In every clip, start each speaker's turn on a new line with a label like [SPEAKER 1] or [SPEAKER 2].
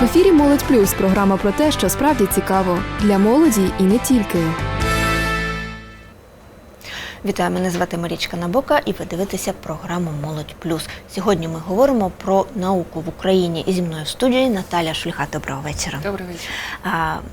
[SPEAKER 1] В ефірі Молодь Плюс програма про те, що справді цікаво для молоді і не тільки.
[SPEAKER 2] Вітаю, мене звати Марічка Набока, і ви дивитеся програму Молодь Плюс. Сьогодні ми говоримо про науку в Україні. І зі мною в студії Наталя Шульга. Доброго вечора.
[SPEAKER 3] Добрий вечір.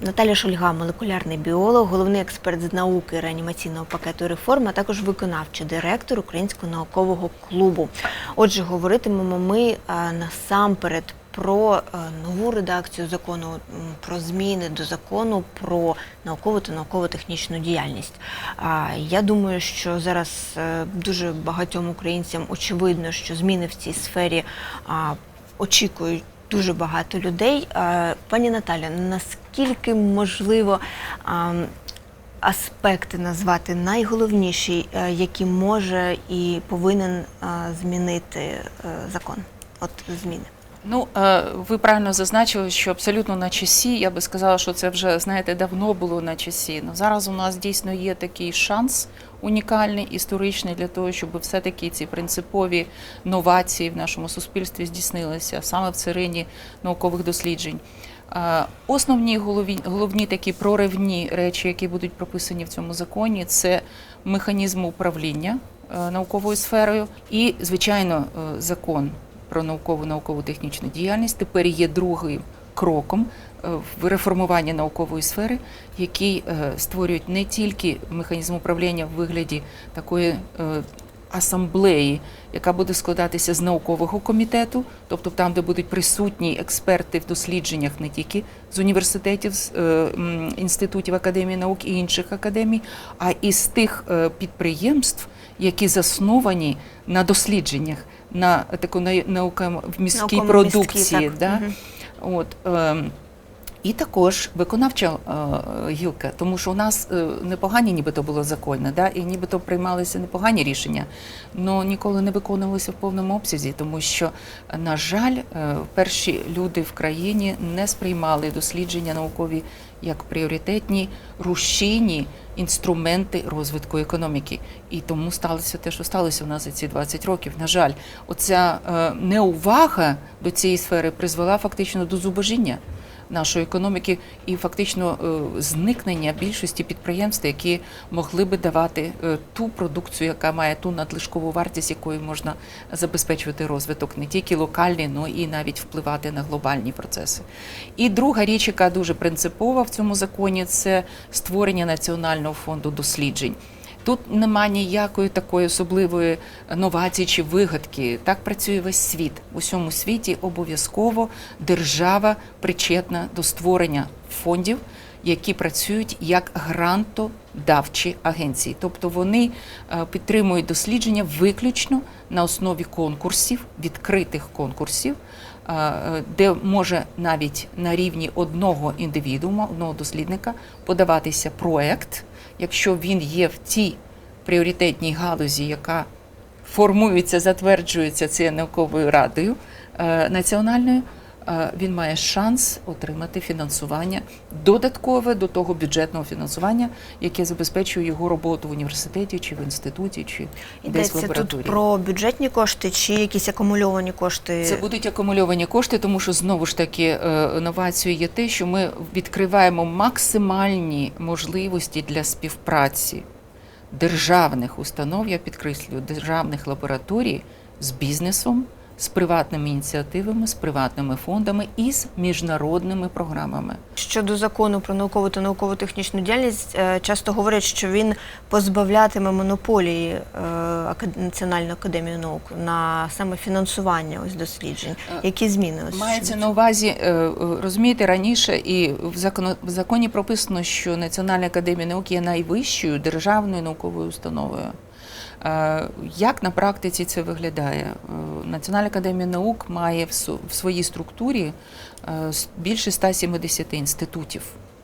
[SPEAKER 2] Наталя Шульга, молекулярний біолог, головний експерт з науки реанімаційного пакету реформ, а також виконавчий директор Українського наукового клубу. Отже, говоритимемо ми насамперед. Про е, нову редакцію закону, про зміни до закону про наукову та науково-технічну діяльність. Я думаю, що зараз е, дуже багатьом українцям очевидно, що зміни в цій сфері очікують дуже багато людей. Пані Наталя, наскільки можливо аспекти назвати найголовніші, е, які може і повинен змінити закон? От зміни.
[SPEAKER 3] Ну, е, ви правильно зазначили, що абсолютно на часі. Я би сказала, що це вже знаєте давно було на часі. Ну зараз у нас дійсно є такий шанс унікальний, історичний для того, щоб все-таки ці принципові новації в нашому суспільстві здійснилися саме в царині наукових досліджень. Е, Основні голові, головні такі проривні речі, які будуть прописані в цьому законі, це механізм управління е, науковою сферою і, звичайно, закон про наукову наукову технічну діяльність тепер є другим кроком е, в реформуванні наукової сфери, який е, створюють не тільки механізм управління в вигляді такої. е, Асамблеї, яка буде складатися з наукового комітету, тобто там, де будуть присутні експерти в дослідженнях не тільки з університетів, з інститутів академії наук і інших академій, а і з тих підприємств, які засновані на дослідженнях, на таку науку в міській продукції.
[SPEAKER 2] Міські, так.
[SPEAKER 3] Да?
[SPEAKER 2] Угу.
[SPEAKER 3] От, ем, і також виконавча е, гілка, тому що у нас е, непогані нібито було закони, да, і нібито приймалися непогані рішення, але ніколи не виконувалися в повному обсязі, тому що, на жаль, е, перші люди в країні не сприймали дослідження наукові як пріоритетні рушійні інструменти розвитку економіки. І тому сталося те, що сталося у нас за ці 20 років. На жаль, оця неувага до цієї сфери призвела фактично до зубожіння нашої економіки і фактично е, зникнення більшості підприємств, які могли би давати е, ту продукцію, яка має ту надлишкову вартість, якою можна забезпечувати розвиток не тільки локальний, але і навіть впливати на глобальні процеси. І друга річ, яка дуже принципова в цьому законі, це створення національного фонду досліджень. Тут нема ніякої такої особливої новації чи вигадки. Так працює весь світ. У всьому світі обов'язково держава причетна до створення фондів, які працюють як грантодавчі агенції. Тобто вони е, підтримують дослідження виключно на основі конкурсів, відкритих конкурсів, е, де може навіть на рівні одного індивідуума, одного дослідника подаватися проект, якщо він є в тій пріоритетній галузі, яка формується, затверджується цією науковою радою е, національною, він має шанс отримати фінансування додаткове до того бюджетного фінансування, яке забезпечує його роботу в університеті чи в інституті, чи десь в
[SPEAKER 2] Йдеться тут
[SPEAKER 3] лабораторії.
[SPEAKER 2] про бюджетні кошти чи якісь акумульовані кошти?
[SPEAKER 3] Це будуть акумульовані кошти, тому що знову ж таки е, новацією є те, що ми відкриваємо максимальні можливості для співпраці державних установ, я підкреслюю, державних лабораторій з бізнесом, з приватними ініціативами, з приватними фондами і з міжнародними програмами.
[SPEAKER 2] Щодо закону про наукову та науково-технічну діяльність, е, часто говорять, що він позбавлятиме монополії е, Національної академії наук на саме фінансування ось досліджень.
[SPEAKER 3] Е,
[SPEAKER 2] Які зміни ось
[SPEAKER 3] Мається на увазі, розумієте, раніше і в законі, в законі прописано, що Національна академія наук є найвищою державною науковою установою. Е, Як на практиці це виглядає? Е, Національна академія наук має в своїй структурі е, більше 170 інститутів.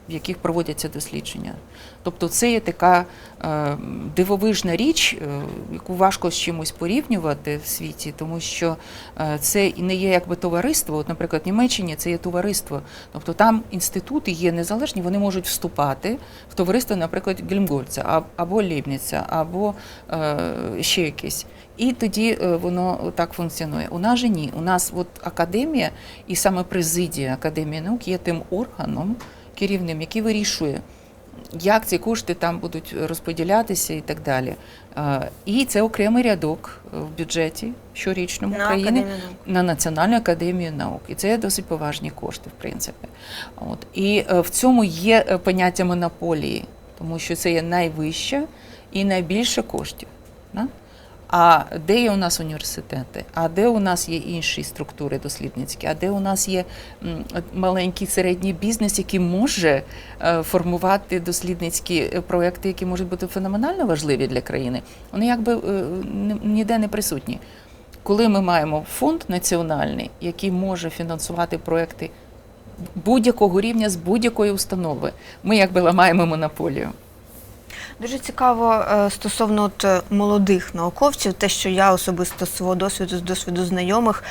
[SPEAKER 3] В яких проводяться дослідження. Тобто це є така е, дивовижна річ, е, яку важко з чимось порівнювати в світі, тому що е, це не є якби товариство. От, наприклад, в Німеччині це є товариство. Тобто там інститути є незалежні, вони можуть вступати в товариство, наприклад, Гельмгольца або Лейбніца, або ще якесь. І тоді воно так функціонує. У нас же ні. У нас от академія і саме президія Академії наук є тим органом керівним, який вирішує, як ці кошти там будуть розподілятися і так далі. І це окремий рядок е, в бюджеті щорічному
[SPEAKER 2] На
[SPEAKER 3] України
[SPEAKER 2] Академію
[SPEAKER 3] на Національну академію наук. І це досить поважні кошти, в принципі. От. І е, в цьому є е, поняття монополії, тому що це є найвища і найбільше коштів. Да? А де є у нас університети? А де у нас є інші структури дослідницькі? А де у нас є маленький середній бізнес, який може е, формувати дослідницькі е, проекти, які можуть бути феноменально важливі для країни? Вони якби е, ніде не присутні. Коли ми маємо фонд національний, який може фінансувати проекти будь-якого рівня з будь-якої установи, ми якби ламаємо монополію.
[SPEAKER 2] Дуже цікаво е, стосовно от, е, молодих науковців, те, що я особисто з свого досвіду, з досвіду знайомих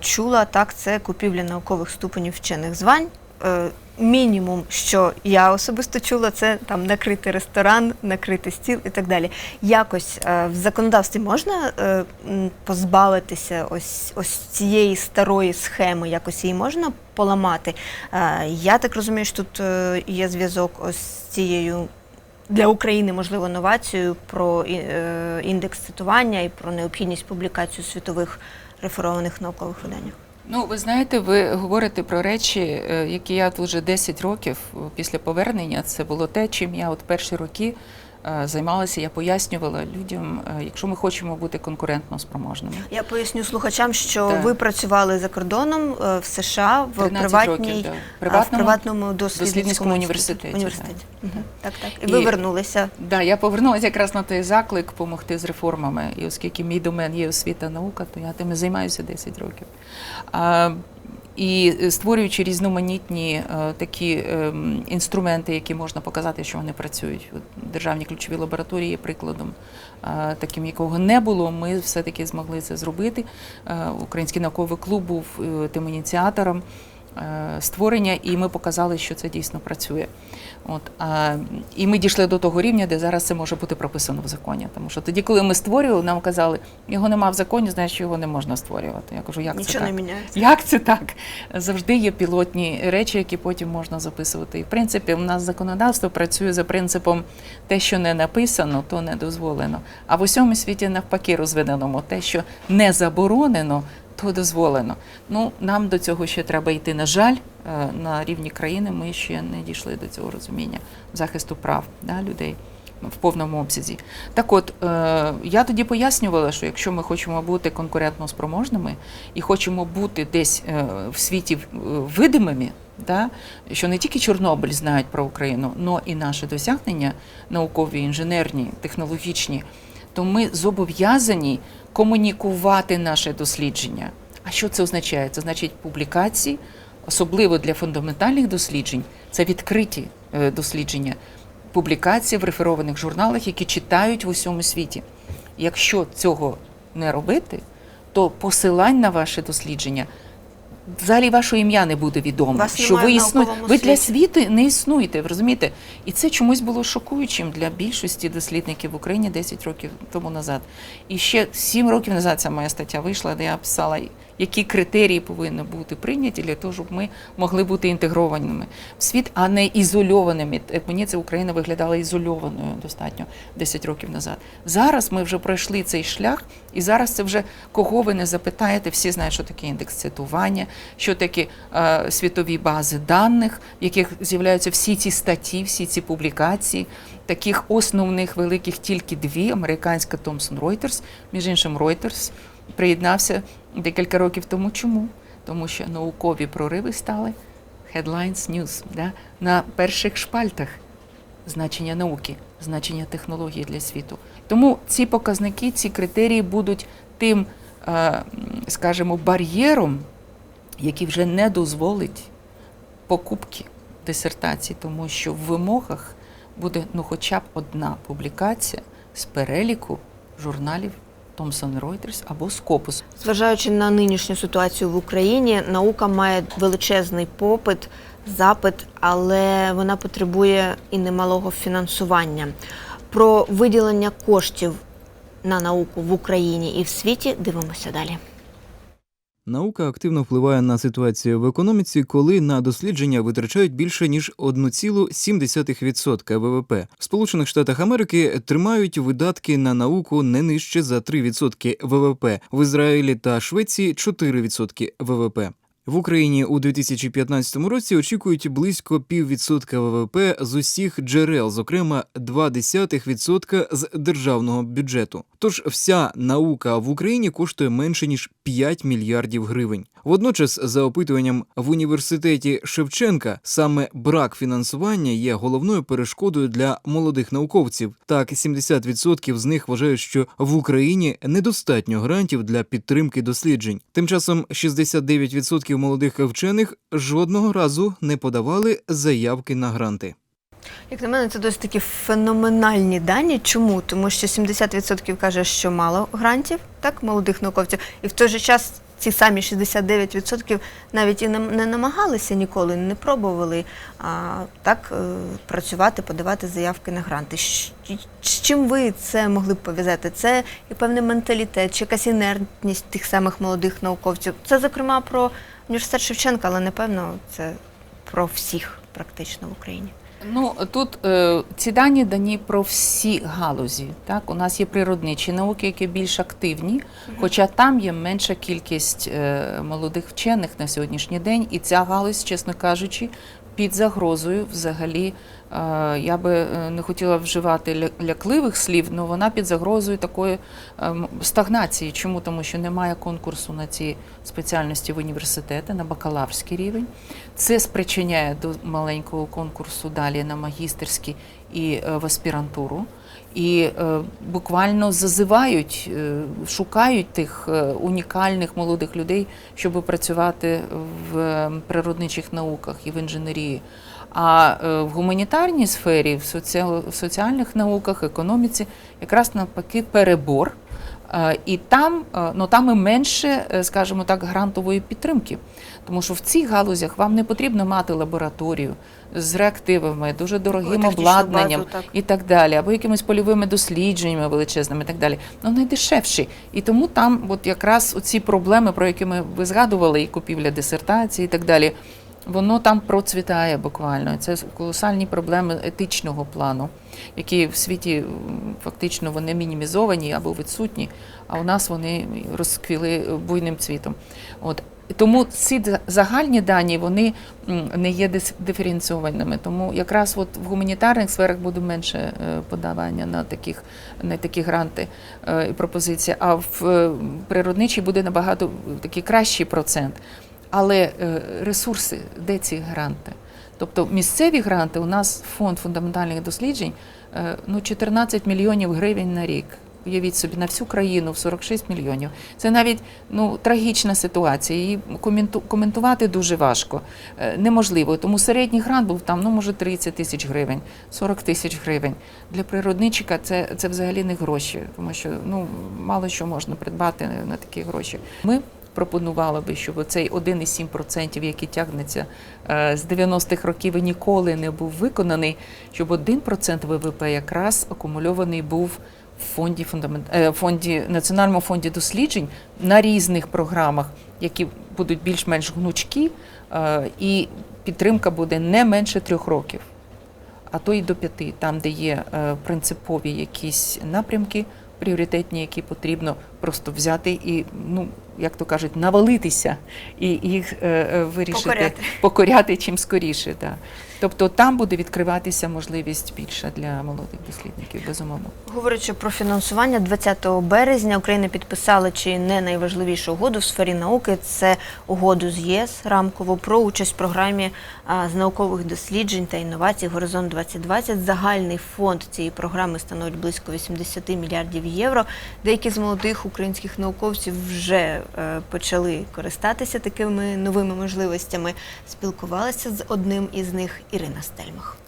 [SPEAKER 2] чула, так, це купівля наукових ступенів вчених звань. Е, Мінімум, що я особисто чула, це там накрити ресторан, накрити стіл і так далі. Якось в законодавстві можна позбавитися ось, ось цієї старої схеми, якось її можна поламати. Я так розумію, що тут є зв'язок ось з цією для України можливо новацію про е, індекс цитування і про необхідність публікації світових реферованих наукових виданнях.
[SPEAKER 3] Ну, ви знаєте, ви говорите про речі, е, які я тут вже 10 років е, після повернення. Це було те, чим я от перші роки займалася. Я пояснювала людям, е, якщо ми хочемо бути конкурентно спроможними.
[SPEAKER 2] Я поясню слухачам, що
[SPEAKER 3] Так.
[SPEAKER 2] ви працювали за кордоном е, в США в
[SPEAKER 3] 13
[SPEAKER 2] приватній
[SPEAKER 3] років, да.
[SPEAKER 2] а, в
[SPEAKER 3] Приватному
[SPEAKER 2] приватному дослідницькому
[SPEAKER 3] дослідницькому
[SPEAKER 2] університеті.
[SPEAKER 3] університеті,
[SPEAKER 2] університеті. Мгм. Так, так. І,
[SPEAKER 3] І-
[SPEAKER 2] ви вернулися.
[SPEAKER 3] Да, я повернулася якраз на той заклик допомогти з реформами. І оскільки мій домен є освіта наука, то я тим і займаюся 10 років. І створюючи різноманітні е, такі ем, інструменти, які можна показати, що вони працюють. От Державні ключові лабораторії є прикладом, е, таким якого не було. Ми все-таки змогли це зробити. Е, Український науковий клуб був е, тим ініціатором е, створення, і ми показали, що це дійсно працює. От, а, і ми дійшли до того рівня, де зараз це може бути прописано в законі. Тому що тоді, коли ми створювали, нам казали, його нема в законі, значить його не можна створювати. Я кажу, як це
[SPEAKER 2] Нічого
[SPEAKER 3] так?
[SPEAKER 2] не міняється.
[SPEAKER 3] Як це так? Завжди є пілотні речі, які потім можна записувати. І в принципі, у нас законодавство працює за принципом те, що не написано, то не дозволено. А в усьому світі навпаки розвиненому те, що не заборонено, то дозволено. Ну нам до цього ще треба йти. На жаль, е, на рівні країни ми ще не дійшли до цього розуміння захисту прав да, людей. В повному обсязі. Так от, е, я тоді пояснювала, що якщо ми хочемо бути конкурентно спроможними і хочемо бути десь е, в світі видимими, да, що не тільки Чорнобиль знають про Україну, але і наші досягнення наукові, інженерні, технологічні, то ми зобов'язані комунікувати наше дослідження. А що це означає? Це значить публікації, особливо для фундаментальних досліджень, це відкриті е, дослідження, публікації в реферованих журналах, які читають в усьому світі. Якщо цього не робити, то посилань на ваше дослідження. Взагалі ваше ім'я не буде відомо,
[SPEAKER 2] Вас
[SPEAKER 3] що ви
[SPEAKER 2] існує.
[SPEAKER 3] Ви для світу не існуєте, ви розумієте? І це чомусь було шокуючим для більшості дослідників в Україні 10 років тому назад. І ще 7 років назад ця моя стаття вийшла, де я писала, які критерії повинні бути прийняті для того, щоб ми могли бути інтегрованими в світ, а не ізольованими. Мені це Україна виглядала ізольованою достатньо 10 років назад. Зараз ми вже пройшли цей шлях, і зараз це вже кого ви не запитаєте, всі знають, що таке індекс цитування, що таке е, світові бази даних, в яких з'являються всі ці статті, всі ці публікації. Таких основних великих тільки дві: американська Thomson Reuters, між іншим Reuters приєднався декілька років тому. Чому? Тому що наукові прориви стали headlines news, да? на перших шпальтах значення науки, значення технології для світу. Тому ці показники, ці критерії будуть тим, е, скажімо, бар'єром, який вже не дозволить покупки дисертацій, тому що в вимогах буде ну, хоча б одна публікація з переліку журналів Thomson Reuters або Scopus.
[SPEAKER 2] Зважаючи на нинішню ситуацію в Україні, наука має величезний попит, запит, але вона потребує і немалого фінансування. Про виділення коштів на науку в Україні і в світі дивимося далі.
[SPEAKER 4] Наука активно впливає на ситуацію в економіці, коли на дослідження витрачають більше ніж 1,7% ВВП. В Сполучених Штатах Америки тримають видатки на науку не нижче за 3% ВВП, в Ізраїлі та Швеції 4% ВВП. В Україні у 2015 році очікують близько піввідсотка ВВП з усіх джерел, зокрема 0,2% з державного бюджету. Тож вся наука в Україні коштує менше ніж 5 мільярдів гривень. Водночас, за опитуванням в університеті Шевченка, саме брак фінансування є головною перешкодою для молодих науковців. Так, 70% з них вважають, що в Україні недостатньо грантів для підтримки досліджень. Тим часом 69% молодих вчених жодного разу не подавали заявки на гранти.
[SPEAKER 2] Як на мене, це досить такі феноменальні дані. Чому? Тому що 70% каже, що мало грантів, так, молодих науковців, і в той же час ці самі 69% навіть і не, намагалися ніколи, не пробували а, так е, працювати, подавати заявки на гранти. З чим ви це могли б пов'язати? Це і певний менталітет, чи якась інертність тих самих молодих науковців. Це, зокрема, про університет Шевченка, але напевно це про всіх практично в Україні.
[SPEAKER 3] Ну тут е, ці дані дані про всі галузі. Так, у нас є природничі науки, які більш активні, хоча там є менша кількість е, молодих вчених на сьогоднішній день, і ця галузь, чесно кажучи, під загрозою взагалі. е, Я би е, не хотіла вживати лякливих слів, але вона під загрозою такої ем, стагнації. Чому? Тому що немає конкурсу на ці спеціальності в університети на бакалаврський рівень. Це спричиняє до маленького конкурсу далі на магістерський і е, в аспірантуру. І е, буквально зазивають, е, шукають тих е, унікальних молодих людей, щоб працювати в природничих науках і в інженерії. А в гуманітарній сфері, в, соціал, в соціальних науках, економіці, якраз навпаки перебор. І там, ну, там і менше, скажімо так, грантової підтримки. Тому що в цих галузях вам не потрібно мати лабораторію з реактивами, дуже дорогим
[SPEAKER 2] Технічну
[SPEAKER 3] обладнанням
[SPEAKER 2] базу, так.
[SPEAKER 3] і так далі, або якимись польовими дослідженнями величезними і так далі. Ну, найдешевші. І тому там от якраз оці проблеми, про які ми ви згадували, і купівля дисертації і так далі, воно там процвітає буквально. Це колосальні проблеми етичного плану, які в світі фактично вони мінімізовані або відсутні, а у нас вони розквіли буйним цвітом. От. Тому ці загальні дані вони не є диференційованими. Тому якраз от в гуманітарних сферах буде менше е, подавання на таких на такі гранти е, і пропозиції, а в е, природничій буде набагато такий кращий процент. Але ресурси, де ці гранти? Тобто місцеві гранти у нас фонд фундаментальних досліджень ну 14 мільйонів гривень на рік. Уявіть собі на всю країну в 46 мільйонів. Це навіть ну трагічна ситуація. Її коментувати дуже важко, Е, неможливо. Тому середній грант був там, ну може 30 тисяч гривень, 40 тисяч гривень. Для природничика це, це взагалі не гроші, тому що ну мало що можна придбати на такі гроші. Ми пропонували би, щоб цей 1,7%, який тягнеться е, з 90-х років і ніколи не був виконаний, щоб 1% ВВП якраз акумульований був фонді фундамент е, фонді національному фонді досліджень на різних програмах, які будуть більш-менш гнучкі, е, і підтримка буде не менше трьох років, а то й до п'яти, там, де є е, принципові якісь напрямки, пріоритетні, які потрібно просто взяти і, ну як то кажуть, навалитися і їх е, е, вирішити
[SPEAKER 2] Покоряти.
[SPEAKER 3] покоряти чим скоріше. Да. Тобто там буде відкриватися можливість більша для молодих дослідників, безумовно.
[SPEAKER 2] Говорячи про фінансування, 20 березня Україна підписала чи не найважливішу угоду в сфері науки. Це угоду з ЄС рамково про участь в програмі з наукових досліджень та інновацій Горизонт 2020. Загальний фонд цієї програми становить близько 80 мільярдів євро. Деякі з молодих українських науковців вже е, почали користатися такими новими можливостями. Спілкувалася з одним із них Ірина Стельмах.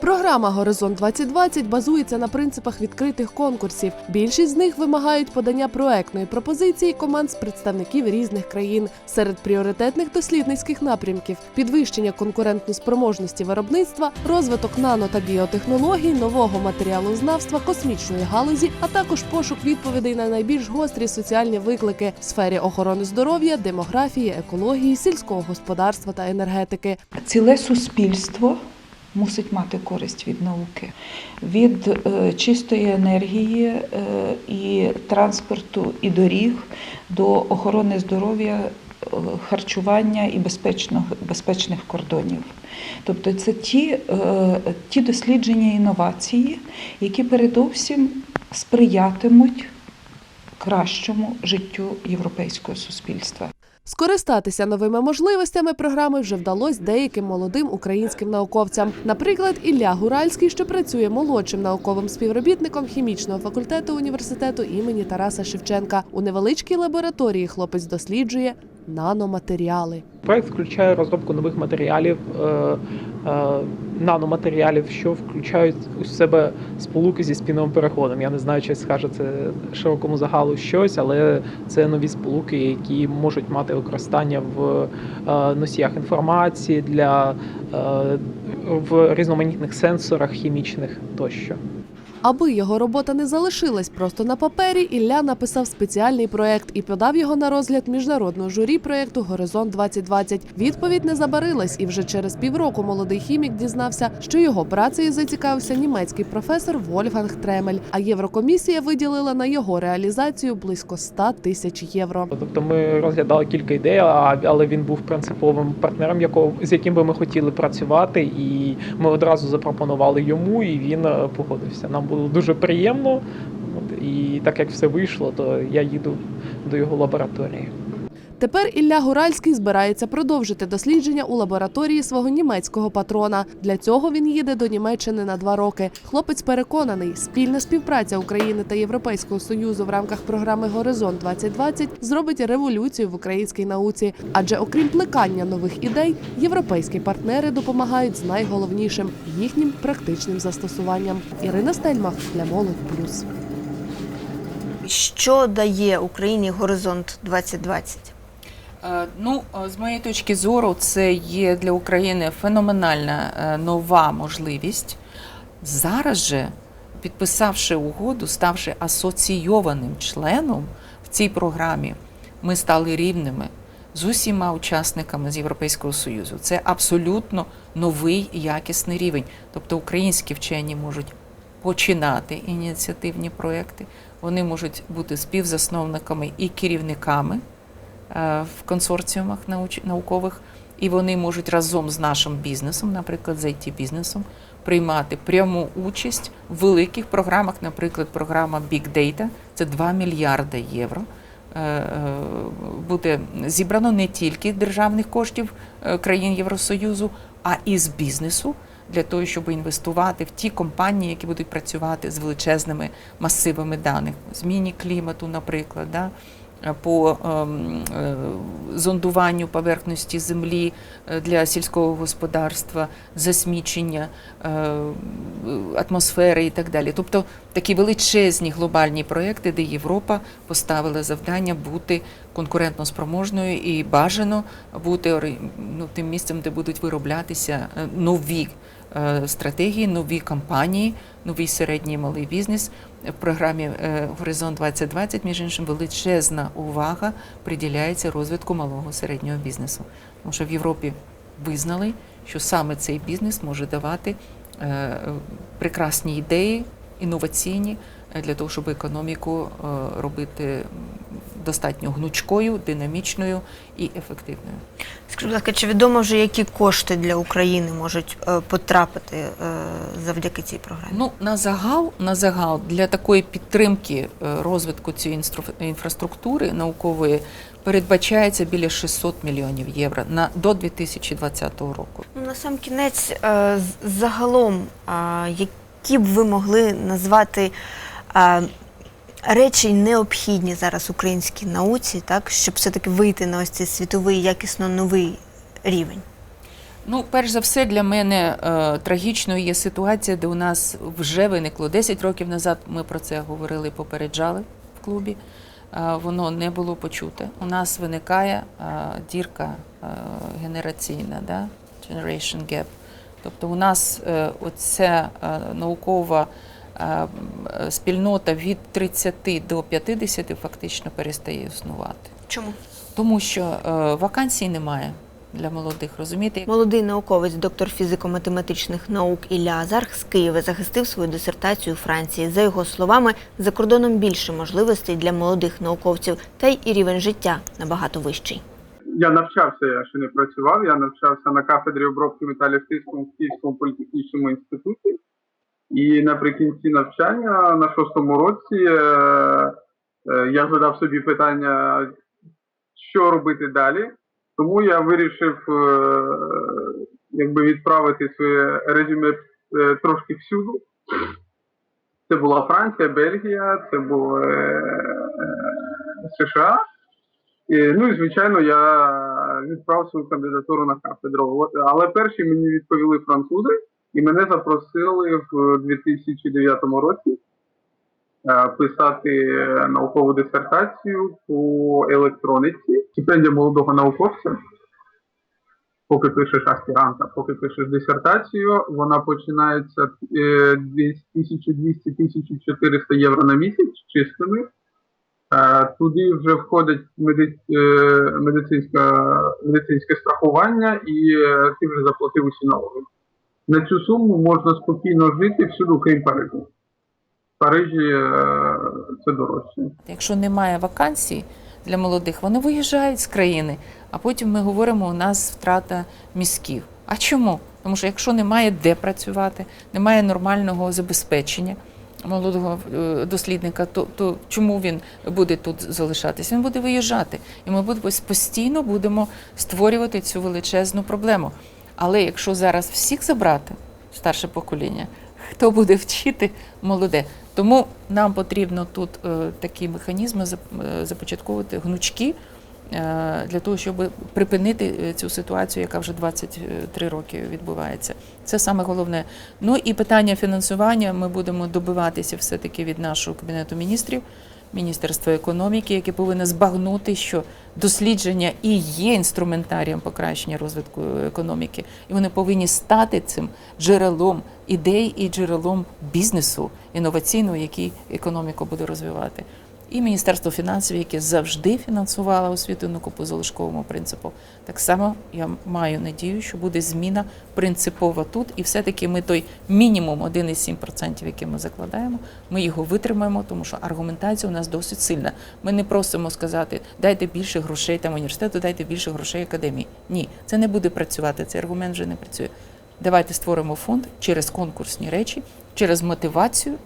[SPEAKER 5] Програма Горизонт 2020 базується на принципах відкритих конкурсів. Більшість з них вимагають подання проектної пропозиції команд з представників різних країн. Серед пріоритетних дослідницьких напрямків підвищення конкурентноспроможності виробництва, розвиток нано та біотехнологій, нового матеріалознавства, космічної галузі, а також пошук відповідей на найбільш гострі соціальні виклики в сфері охорони здоров'я, демографії, екології, сільського господарства та енергетики.
[SPEAKER 6] Ціле суспільство мусить мати користь від науки, від е, чистої енергії е, і транспорту і доріг до охорони здоров'я, е, харчування і безпечного, безпечних кордонів. Тобто це ті, ті дослідження інновації, які передовсім сприятимуть кращому життю європейського суспільства.
[SPEAKER 5] Скористатися новими можливостями програми вже вдалося деяким молодим українським науковцям. Наприклад, Ілля Гуральський, що працює молодшим науковим співробітником хімічного факультету університету імені Тараса Шевченка. У невеличкій лабораторії хлопець досліджує наноматеріали.
[SPEAKER 7] Проект включає розробку нових матеріалів, наноматеріалів, що включають у себе сполуки зі спінним переходом. Я не знаю, чи скаже це широкому загалу щось, але це нові сполуки, які можуть мати використання в е, носіях інформації для е, в різноманітних сенсорах хімічних тощо.
[SPEAKER 5] Аби його робота не залишилась просто на папері, Ілля написав спеціальний проект і подав його на розгляд міжнародного журі проекту Горизонт 2020 Відповідь не забарилась, і вже через півроку молодий хімік дізнався, що його працею зацікавився німецький професор Вольфганг Тремель. А Єврокомісія виділила на його реалізацію близько 100 тисяч євро.
[SPEAKER 7] Тобто ми розглядали кілька ідей, але він був принциповим партнером, якого з яким би ми хотіли працювати, і ми одразу запропонували йому, і він е, погодився. Нам було дуже приємно. І так як все вийшло, то я їду до його лабораторії.
[SPEAKER 5] Тепер Ілля Гуральський збирається продовжити дослідження у лабораторії свого німецького патрона. Для цього він їде до Німеччини на два роки. Хлопець переконаний, спільна співпраця України та Європейського союзу в рамках програми Горизонт 2020 зробить революцію в українській науці. Адже окрім плекання нових ідей, європейські партнери допомагають з найголовнішим їхнім практичним застосуванням. Ірина Стельмах для Молодь Плюс.
[SPEAKER 2] Що дає Україні горизонт 2020?
[SPEAKER 3] Е, Ну, е, з моєї точки зору, це є для України феноменальна е, нова можливість. Зараз же, підписавши угоду, ставши асоційованим членом в цій програмі, ми стали рівними з усіма учасниками з Європейського Союзу. Це абсолютно новий якісний рівень. Тобто українські вчені можуть починати ініціативні проекти, вони можуть бути співзасновниками і керівниками в консорціумах наукових, і вони можуть разом з нашим бізнесом, наприклад, з it бізнесом приймати пряму участь в великих програмах, наприклад, програма Big Data, це 2 мільярди євро. е, е, Буде зібрано не тільки державних коштів е, країн Євросоюзу, а і з бізнесу для того, щоб інвестувати в ті компанії, які будуть працювати з величезними масивами даних, зміні клімату, наприклад, да, по ем, е, зондуванню поверхності землі е, для сільського господарства, засмічення е, атмосфери і так далі. Тобто такі величезні глобальні проекти, де Європа поставила завдання бути конкурентноспроможною і бажано бути ну, тим місцем, де будуть вироблятися нові стратегії, нові компанії, новий середній і малий бізнес. В програмі е, Горизонт 2020, між іншим, величезна увага приділяється розвитку малого середнього бізнесу. Тому що в Європі визнали, що саме цей бізнес може давати е, е, прекрасні ідеї, інноваційні е, для того, щоб економіку е, робити достатньо гнучкою, динамічною і ефективною.
[SPEAKER 2] Скажіть, будь ласка, чи відомо вже які кошти для України можуть е, потрапити е, завдяки цій програмі?
[SPEAKER 3] Ну на загал, на загал для такої підтримки е, розвитку цієї інфраструктури наукової передбачається біля 600 мільйонів євро на до 2020 року.
[SPEAKER 2] Ну, на сам кінець, загалом, які б ви могли назвати речі необхідні зараз українській науці, так, щоб все-таки вийти на ось цей світовий якісно новий рівень?
[SPEAKER 3] Ну, перш за все, для мене е, трагічною є ситуація, де у нас вже виникло 10 років назад. Ми про це говорили, попереджали в клубі. Е, воно не було почуте. У нас виникає е, дірка е, генераційна, да? generation gap. Тобто у нас е, оця е, наукова спільнота від 30 до 50 фактично перестає існувати.
[SPEAKER 2] Чому?
[SPEAKER 3] Тому що е, вакансій немає для молодих, розумієте?
[SPEAKER 2] Молодий науковець, доктор фізико-математичних наук Ілля Азарх з Києва захистив свою дисертацію у Франції. За його словами, за кордоном більше можливостей для молодих науковців, та й і рівень життя набагато вищий.
[SPEAKER 8] Я навчався, я ще не працював. Я навчався на кафедрі обробки металів тиском в Київському політехнічному інституті. І наприкінці навчання на шостому році е, е, я задав собі питання, що робити далі. Тому я вирішив е, якби відправити своє резюме е, трошки всюди. Це була Франція, Бельгія, це було е, е, США. І, ну і звичайно, я відправив свою кандидатуру на кафедру. Але перші мені відповіли французи, і мене запросили в 2009 році е, писати наукову дисертацію по електрониці. Стипендія молодого науковця. Поки пишеш аспіранта, поки пишеш дисертацію, вона починається е, десь 1200-1400 євро на місяць чистими. Е, Туди вже входить меди- е, медицинське страхування, і е, ти вже заплатив усі налоги. На цю суму можна спокійно жити всюди, крім Парижу. В Парижі е, це дорожче.
[SPEAKER 3] Якщо немає вакансій для молодих, вони виїжджають з країни, а потім ми говоримо, у нас втрата мізків. А чому? Тому що якщо немає де працювати, немає нормального забезпечення молодого е, дослідника, то, то чому він буде тут залишатись? Він буде виїжджати. І ми будемо постійно будемо створювати цю величезну проблему. Але якщо зараз всіх забрати, старше покоління, хто буде вчити молоде? Тому нам потрібно тут е, такі механізми е, започатковувати гнучки е, для того, щоб припинити е, цю ситуацію, яка вже 23 роки відбувається. Це саме головне. Ну і питання фінансування ми будемо добиватися все-таки від нашого кабінету міністрів. Міністерства економіки, яке повинно збагнути, що дослідження і є інструментарієм покращення розвитку економіки, і вони повинні стати цим джерелом ідей і джерелом бізнесу інноваційного, який економіку буде розвивати. І Міністерство фінансів, яке завжди фінансувало освіту науку по залишковому принципу. Так само я маю надію, що буде зміна принципова тут, і все-таки ми той мінімум 1,7%, який ми закладаємо, ми його витримаємо, тому що аргументація у нас досить сильна. Ми не просимо сказати, дайте більше грошей там університету, дайте більше грошей академії. Ні, це не буде працювати. Цей аргумент вже не працює. Давайте створимо фонд через конкурсні речі, через мотивацію,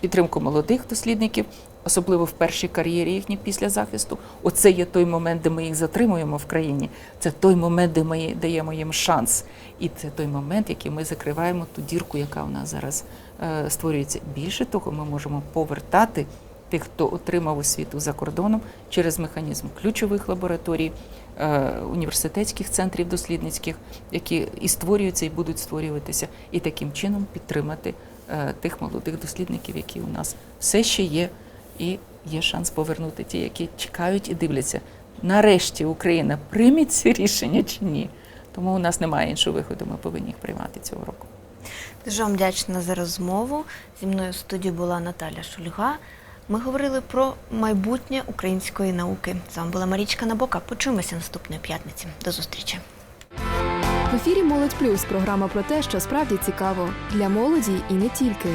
[SPEAKER 3] підтримку молодих дослідників, особливо в першій кар'єрі їхній після захисту. Оце є той момент, де ми їх затримуємо в країні. Це той момент, де ми даємо їм шанс. І це той момент, який ми закриваємо ту дірку, яка у нас зараз е, створюється. Більше того, ми можемо повертати тих, хто отримав освіту за кордоном через механізм ключових лабораторій, е, університетських центрів дослідницьких, які і створюються, і будуть створюватися, і таким чином підтримати е, тих молодих дослідників, які у нас все ще є, і є шанс повернути ті, які чекають і дивляться. Нарешті Україна прийме ці рішення чи ні. Тому у нас немає іншого виходу. Ми повинні їх приймати цього року.
[SPEAKER 2] Дуже вам вдячна за розмову. Зі мною в студії була Наталя Шульга. Ми говорили про майбутнє української науки. З вами була Марічка Набока. Почуємося наступної п'ятниці. До зустрічі.
[SPEAKER 1] В ефірі Молодь Плюс програма про те, що справді цікаво для молоді і не тільки.